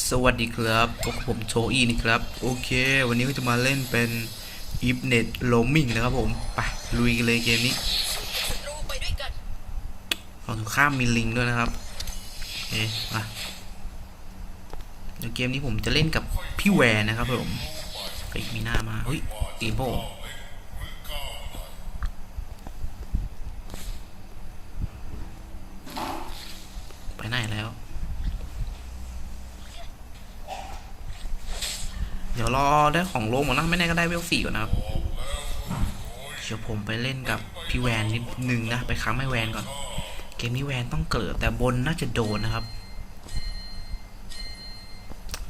สวัสดีครับพบกับผมโชอีนี่ครับ โอเค วันนี้ก็จะมาเล่นเป็น i f n e t Roaming นะครับผม ไป ลุยกันเลยเกมนี้ฝั่งข้ามมีลิงด้วยนะครับโอเคมาเดี๋ยวเกมนี้ผมจะเล่นกับพี่แวนนะครับผมไปมีหน้ามาเฮ้ยตีโบไปไหนแล้ว เดี๋ยวรอได้ของโลงหมดนะไม่แน่ก็ได้เวลสี่ก่อนนะครับเดี๋ยวผมไปเล่นกับพี่แวนนิดนึงนะ ไปค้ำให้แวนก่อน เกมนี้แวนต้องเกิดแต่บนน่าจะโดนนะครับ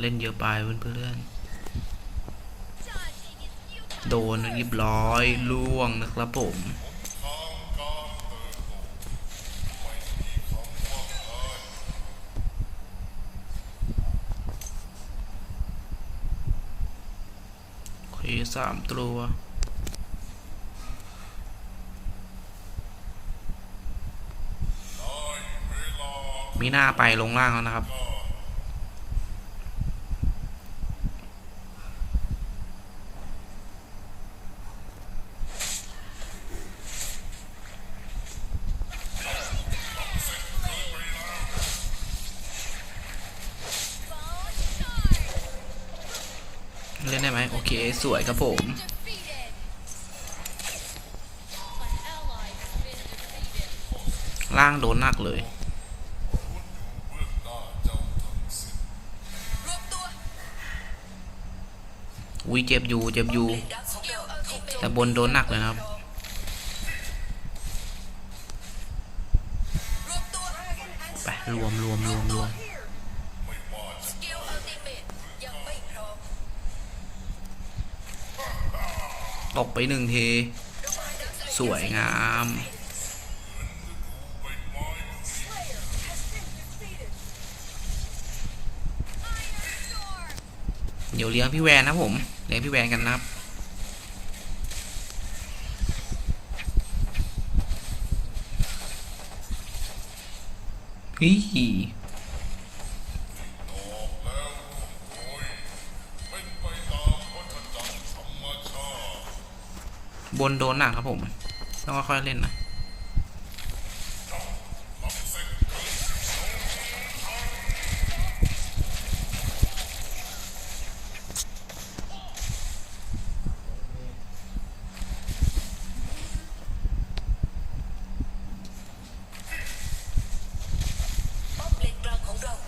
เล่นเยอะไปเพื่อนๆโดนเรียบร้อยล่วงนะครับผม สามตัวมีหน้าไปลงล่างแล้วนะครับ เล่น ได้ไหมโอเค สวยครับผม ล่างโดนหนักเลยวมตัวอุ้ยเจ็บอยู่เจ็บอยู่ แต่บนโดนหนักเลยครับไปรวมรวมรวมรวม ตกไปหนึ่งที สวยงาม เดี๋ยวเลี้ยงพี่แวนนะผม เลี้ยงพี่แวนกันนะครับฮี บนโดนหนักครับผม ต้องค่อยๆเล่นนะ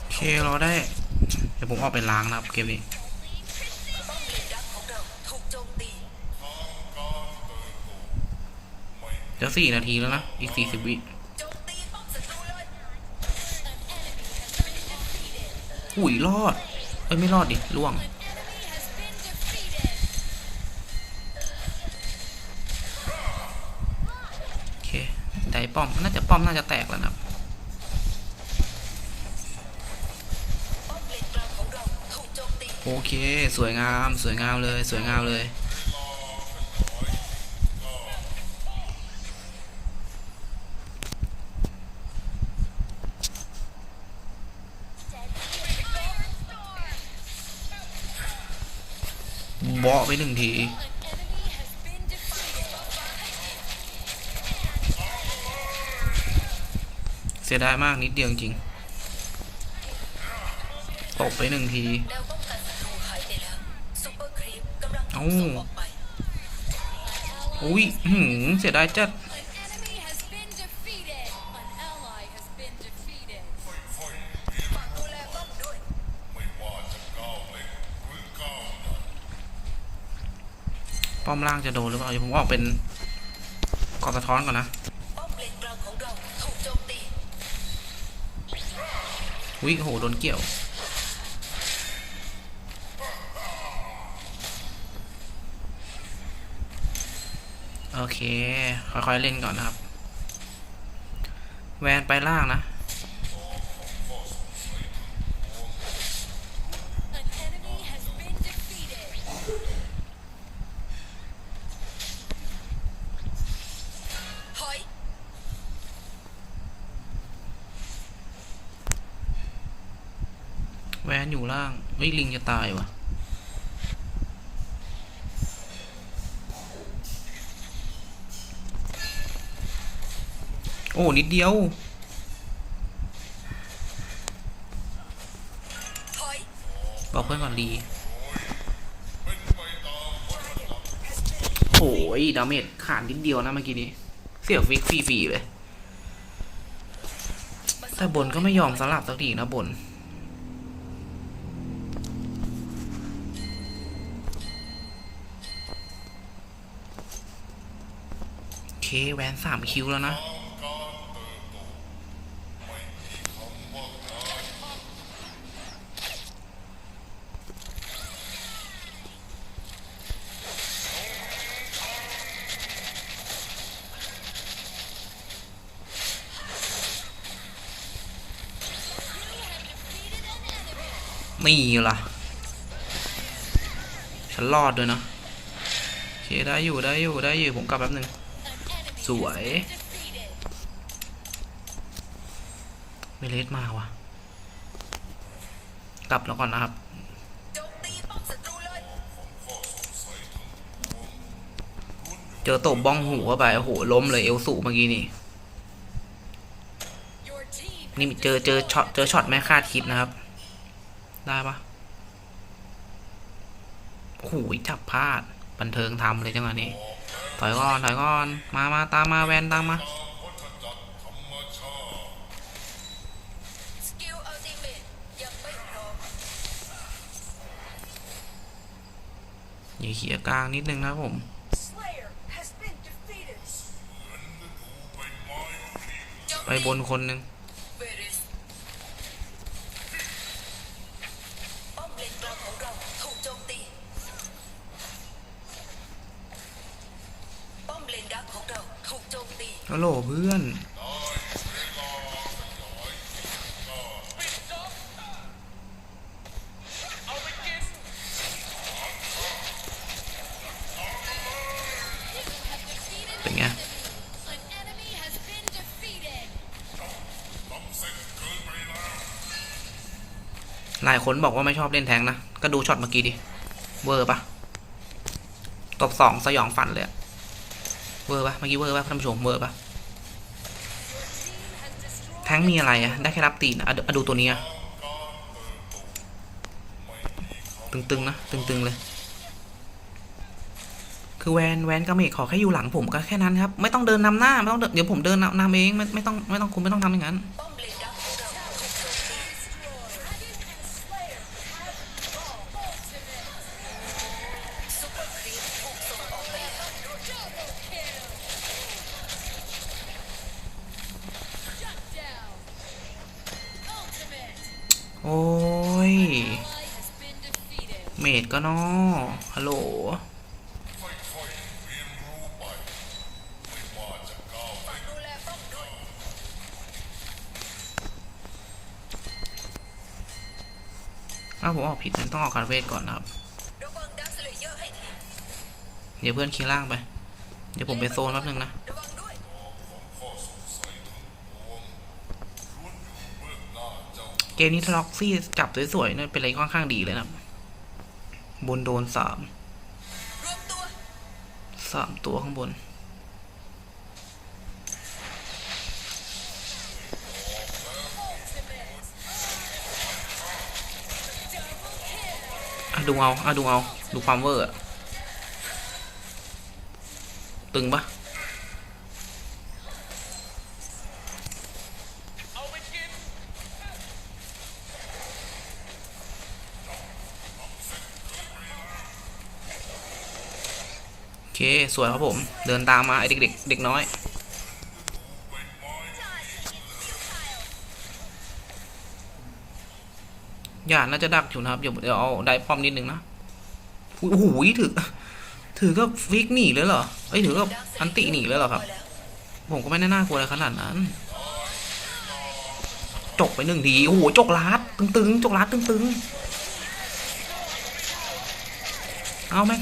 โอเคเราได้ เดี๋ยวผมออกไปล้างนะครับเกมนี้ สี่นาทีแล้วนะ อีกสี่สิบวิอุ้ยรอด เอ้ย ไม่รอดดิล่วง โอเค ได้ป้อม น่าจะป้อม น่าจะแตกแล้วนะครับโอเค สวยงาม สวยงามเลย สวยงามเลย เบาะไป หนึ่งทีเสียดายมากนิดเดียวจริงๆตกไปหนึ่งทีแนวป้องกันศัตรูหายไปแล้วซุปเปอร์ครีปกำลังถูเอ้ากส่งออกไปอุ้ยหืมเสียดายจัด ป้อมล่างจะโดนหรือเปล่าผมออกเป็นกอสะท้อนก่อนนะป้อมเลนกลางของเราถูกโจมตีอุ้ยโหโดนเกี่ยว โอเค ค่อยๆเล่นก่อนนะครับ แวนไปล่างนะ นอยู่ล่าง เฮ้ย ลิงจะตายวะโอ้ นิดเดียวถอยบอกเพื่อนก่อนรีโอ้ยดาเมจขาดนิดเดียวนะเมื่อกี้นี้ เสียฟิกฟรีๆเลย แต่บนก็ไม่ยอมสลับสักทีนะบน แวนสามคิวแล้วนะ นี่ล่ะ ฉันรอดด้วยนะโอเค ได้อยู่ได้อยู่ได้อยู่ผมกลับแป๊บนึง สวยเมเลสมาว่ะ กลับแล้วก่อนนะครับเจอตบบ้องหูเข้าไป โอ้โห ล้มเลยเอลสูเมื่อกี้นี่ นี่เจอเจอช็อตเจอช็อตไม่คาดคิดนะครับ ได้ปะโอ้โหจับพลาด บันเทิงทำเลยจังหวะนี้ ถอยก่อนถอยก่อนมามาตามมาแวนตามมาอย่าเขี่ยกลางนิดนึงนะผมไปบนคนหนึ่ง ฮัลโหลเพื่อน เป็นไง หลายคนบอกว่าไม่ชอบเล่นแทงนะ ก็ดูช็อตเมื่อกี้ดิ เวอร์ปะตบสองสยองฝันเลยอะ เวอร์ปะเมื่อกี้เวอร์ปะท่านผู้ชมเวอร์ปะแทงมีอะไรอะได้แค่รับตีนอะอะดูตัวนี้อะตึงๆนะตึงๆเลย คือแวนแวนกับเมกขอแค่อยู่หลังผมก็แค่นั้นครับ ไม่ต้องเดินนำหน้าไม่ต้องเดินเดี๋ยวผมเดินนำเองไม่ไม่ต้องไม่ต้องคุณไม่ต้องทำอย่างนั้น ก็นอฮัลโหลฝากดูแลป้าผมออกผิดนะต้องออกคารเวทก่อนนะครับ เดี๋ยวเพื่อนคีล่างไป เดี๋ยวผมไปโซนแป๊บนึงนะเกมนี้ทล็อกซี่จับสวยๆนี่เป็นอะไรค่อนข้างดีเลยนะครั บนโดนสามสามตัวข้างบน อะดูเอา อะดูเอา ดูความเวอร์อะตึงปะ สวยครับผม เดินตามมาไอเด็กๆเด็กน้อย อย่าน่าจะดักอยู่นะครับ เดี๋ยวเดี๋ยวเอาได้ป้อมนิดนึงนะโอ้โหถือ ถือก็ฟิกหนีเลยเหรอเอ้ยถือก็อันติหนีเลยเหรอครับ ผมก็ไม่น่ากลัวอะไรขนาดนั้น จกไปหนึ่งที โอ้โห จกลาดตึงๆ จกลาดตึงๆ เอาแม่ง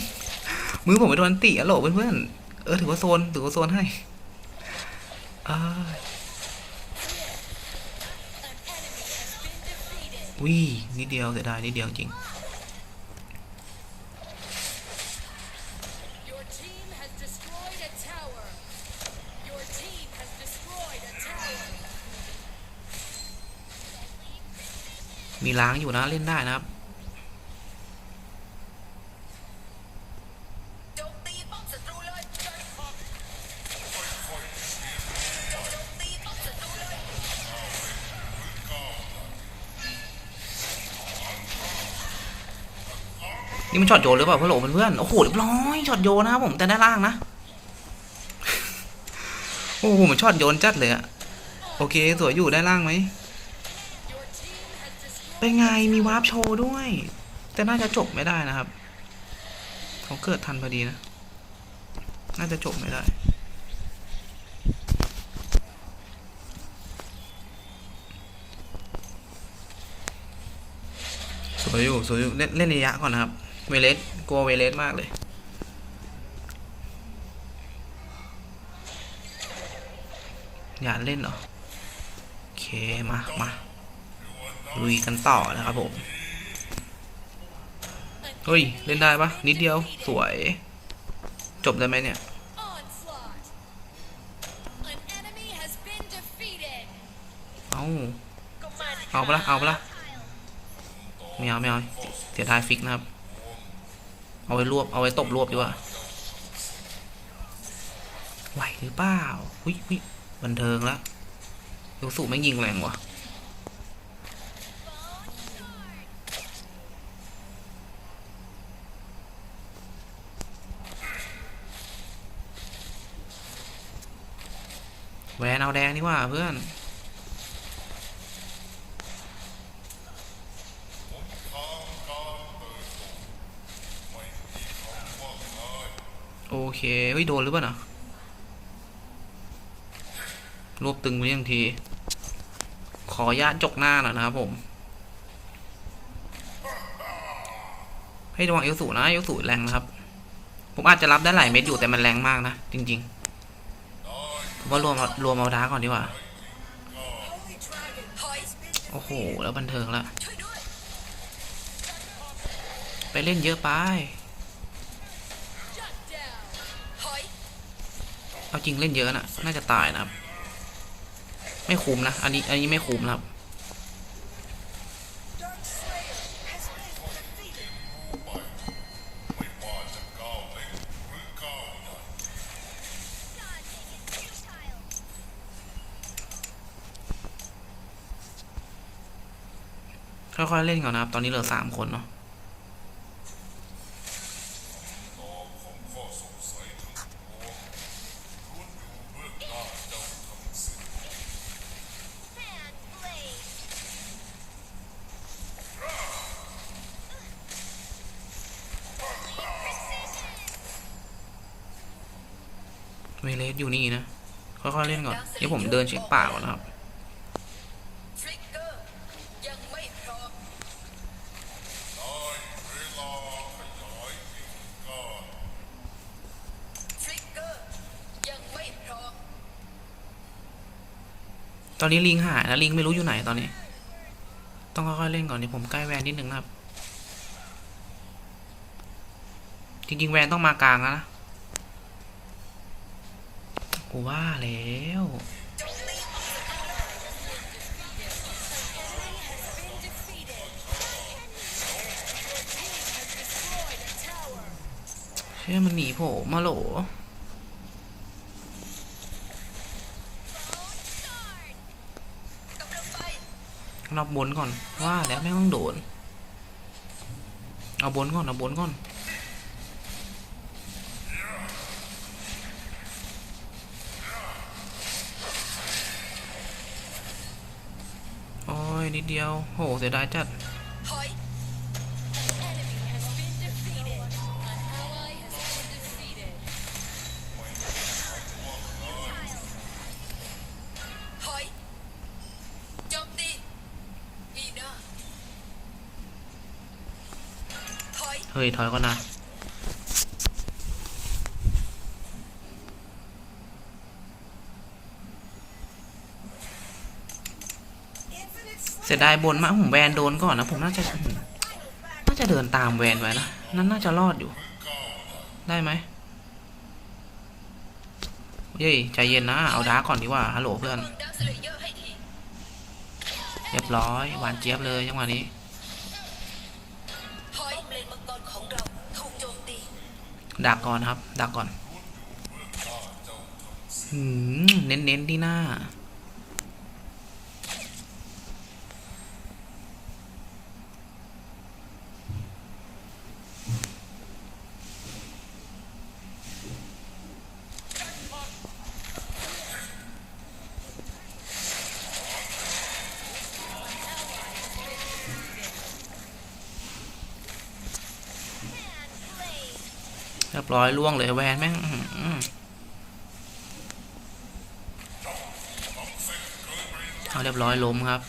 มือผมไปโดนอันติอะโหลเพื่อนๆเออถือว่าโซนถือว่าโซนให้เอ้ย An enemy has been defeated. อุ้ยนิดเดียวเสียดายนิดเดียวจริง Your team has destroyed a tower. Your team has destroyed a tower. มีล้างอยู่นะเล่นได้นะครับ นี่มันช็อตโยนหรือเปล่าเพื่อนโหลเพื่อนๆโอ้โหเรียบร้อยช็อตโยนนะครับผมแต่ด้านล่างนะโอ้โหมันช็อตโยนจัดเลยอะโอเคสวยอยู่ได้านล่างไหมเป็นไงมีวาร์ปโชว์ด้วย แต่น่าจะจบไม่ได้นะครับเขาเกิดทันพอดีนะ น่าจะจบไม่ได้สวยอยู่สวยอยู่เล่นเล่นระยะก่อนนะครับ เวเลสกลัวเวเลสมากเลย อยากเล่นเหรอ โอเค มามาลุยกันต่อนะครับผม เฮ้ย เล่นได้ปะนิดเดียวสวย จบได้ไหมเนี่ยเอาเอาปะละเอาปะละไม่เอาไม่เอาเสียดายฟิกนะครับ เอาไว้รวบเอาไว้ตบรวบดีกว่าไหวหรือเปล่าหุยหุยบันเทิงละยูสุไม่ยิงแรงว่ะแหวนเอาแดงนี่ว่าเพื่อน โอ เคเฮ้ยโดนหรือเปล่านะรวบตึงไปยังที ขอญาตจกหน้าหน่อยนะครับผม ให้ระวังเอลสูนะเอลสูแรงนะครับ ผมอาจจะรับได้หลายเม็ดอยู่แต่มันแรงมากนะ จริงๆผมว่ารวมรวมเอาดาก่อนดีกว่า โอ้โห แล้วบันเทิงละ ไปเล่นเยอะไป เอาจริงเล่นเยอะน่ะน่าจะตายนะครับ ไม่คุ้มนะ อันนี้อันนี้ไม่คุ้มนะครับค่อยๆเล่นก่อนนะครับ ตอนนี้เหลือสามคนเนาะ เวเลสอยู่นี่นะ ค่อยๆเล่นก่อนเดี๋ยวผมเดินเช็คป่าก่อนนะครับฟลิกเกอร์ยังไม่พร้อมฟลิกเกอร์ยังไม่พร้อมตอนนี้ลิงหายนะลิงไม่รู้อยู่ไหนตอนนี้ ต้องค่อยๆเล่นก่อนนี่ผมใกล้แวนนิดนึงนะครับ จริงๆแวนต้องมากลางแล้วนะ กูว่าแล้วเชื่อมันหนีโผล่มาโหลกำลังไปนับบนก่อนว่าแล้วไม่งต้องโดน เอาบนก่อน เอาบนก่อน โอ้ยนิด เดียว โห เสียดายจัดถอย Enemy has been defeated. An ally has been defeated. ถอยโจมตีอีน่าถอยเฮ้ย ถอยก่อนนะ เซ สียดายบนมากผมแวนโดนก่อนนะผมน่าจะน่าจะเดินตามแวนไว้นะนั่นน่าจะรอดอยู่ ได้ไหมเย้ยใจเย็นนะ เอาดาร์กก่อนดีกว่าฮัลโหลเพื่อนเรียบร้อยหวานเจี๊ยบเลยจังหวะนี้ถอยเลนมังกรของเราถูกโจมตีดักก่อนครับดักก่อนหืมเน้นๆที่หน้า เร้อยล่วงเลยแวนแม่งอื้อหือเอาเรียบร้อยล้มครับ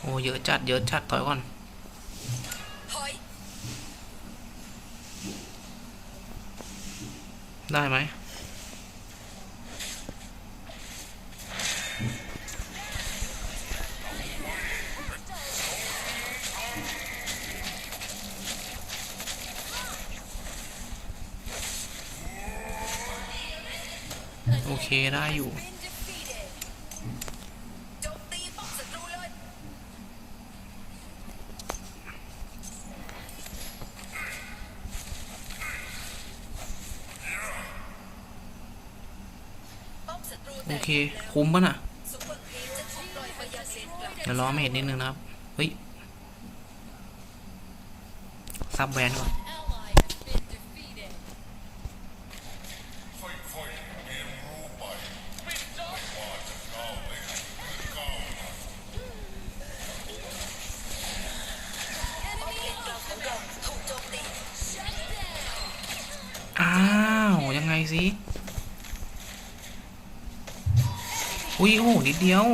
โอ้เยอะจัดเยอะจัดถอยก่อนได้ไหม คได้อยู่โอเค คุ้มปะน่ะเดี๋ยวรอไม่เห็นนิดนึงนะครับ เฮ้ย ซับแวนก่อน อุ้ยโอ้นิดเดียว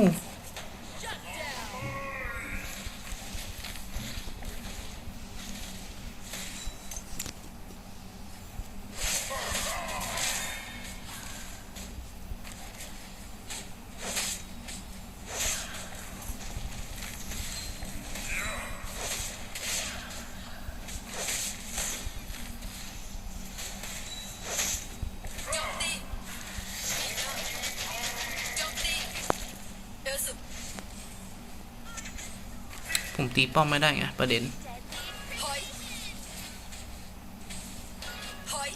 ตีป้อมไม่ได้ไงประเด็น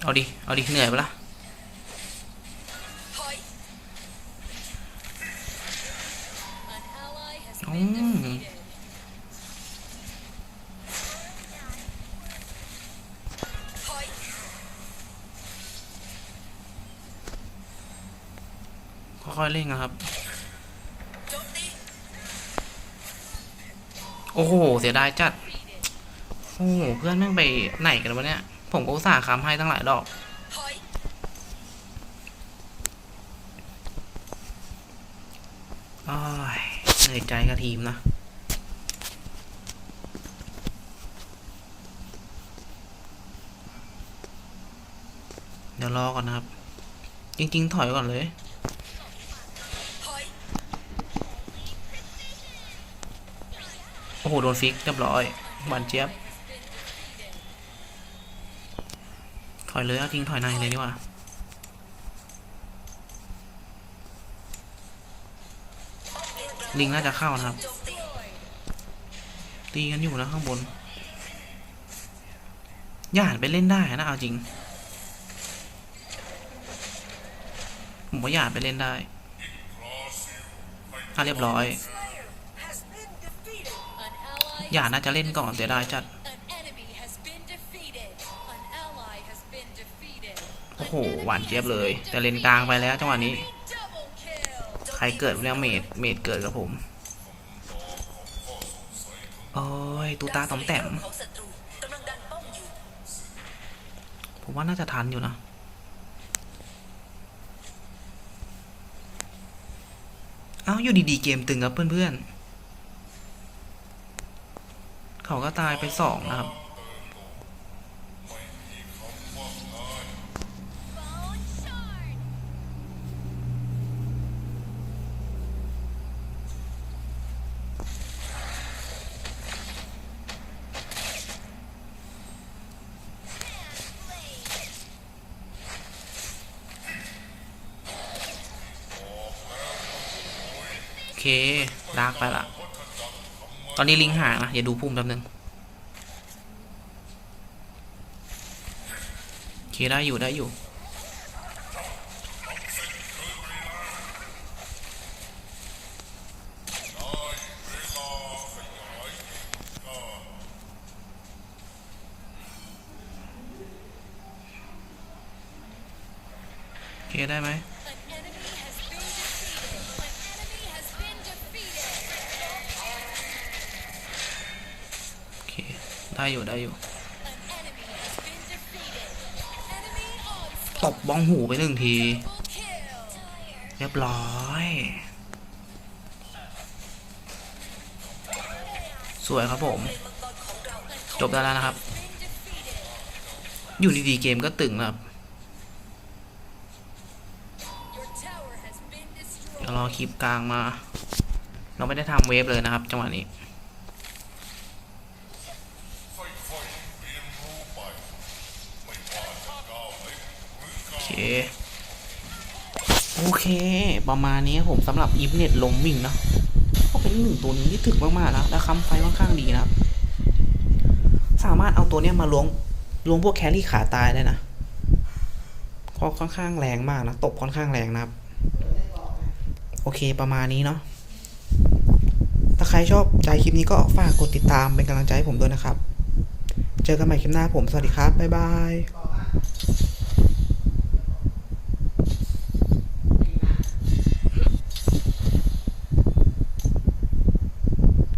เอาดิ เอาดิ เหนื่อยปะล่ะค่อยๆเล่นนะครับ โจมตี โอ้โห เสียดายจัด โอ้โห เพื่อนแม่งไปไหนกันวะเนี่ย ผมก็อุตส่าห์ค้ำให้ตั้งหลายดอก อ้ยเหนื่อยใจกับทีมนะเดี๋ยวรอก่อนนะครับ จริง ๆ ถอยก่อนเลย โอ้โหโดนฟิกเรียบร้อยหวานเจี๊ยบ ถอยเลยเอาจริงถอยในเลยดีกว่าลิงน่าจะเข้านะครับ ตีกันอยู่นะข้างบนย่านไปเล่นได้นะเอาจริง ผมว่าย่านไปเล่นได้อะเรียบร้อย ally ย่านน่าจะเล่นก่อนเสียดายจัด โอ้โห หวานเจี๊ยบเลย แต่เลนกลางไปแล้วจังหวะนี้ ใครเกิดเรื่องเมด เมดเกิดกับผม โอ้ย ตูตาตอมแต้มของศัตรูกำลังดันป้อมผมว่าน่าจะทันอยู่นะเอ้าอยู่ดีๆเกมตึงครับเพื่อนๆ เขาก็ตายไปสองนะครับ โอเค ดากไปละ อนนี้ลิงห่างนะอย่าดูพุ่มแป๊บนึงโอเคได้อยู่ได้อยู่โอเคได้ไหม ได้อยู่ได้อยู่ ตบบ้องหูไปหนึ่งที เรียบร้อย สวยครับผม จบได้แล้วนะครับ อยู่ดีๆเกมก็ตึงนะครับเดี๋ยวรอคลิปกลางมา เราไม่ได้ทำเวฟเลยนะครับ จังหวะนี้ โอเคโอเค ประมาณนี้ผมสำหรับอีฟเน็ตลมวิ่งนะก็เป็นหนึ่งตัวนึงที่ถึกมากๆนะและคำไฟค่อนข้างดีนะครับสามารถเอาตัวเนี้ยมาล้วงล้วงพวกแครี่ขาตายได้นะก็ค่อนข้างแรงมากนะ ตบค่อนข้างแรงนะครับ โอเคประมาณนี้เนาะถ้าใครชอบใจคลิปนี้ก็ฝากกดติดตามเป็นกำลังใจให้ผมด้วยนะครับ เจอกันใหม่คลิปหน้าผม สวัสดีครับ บ๊ายบาย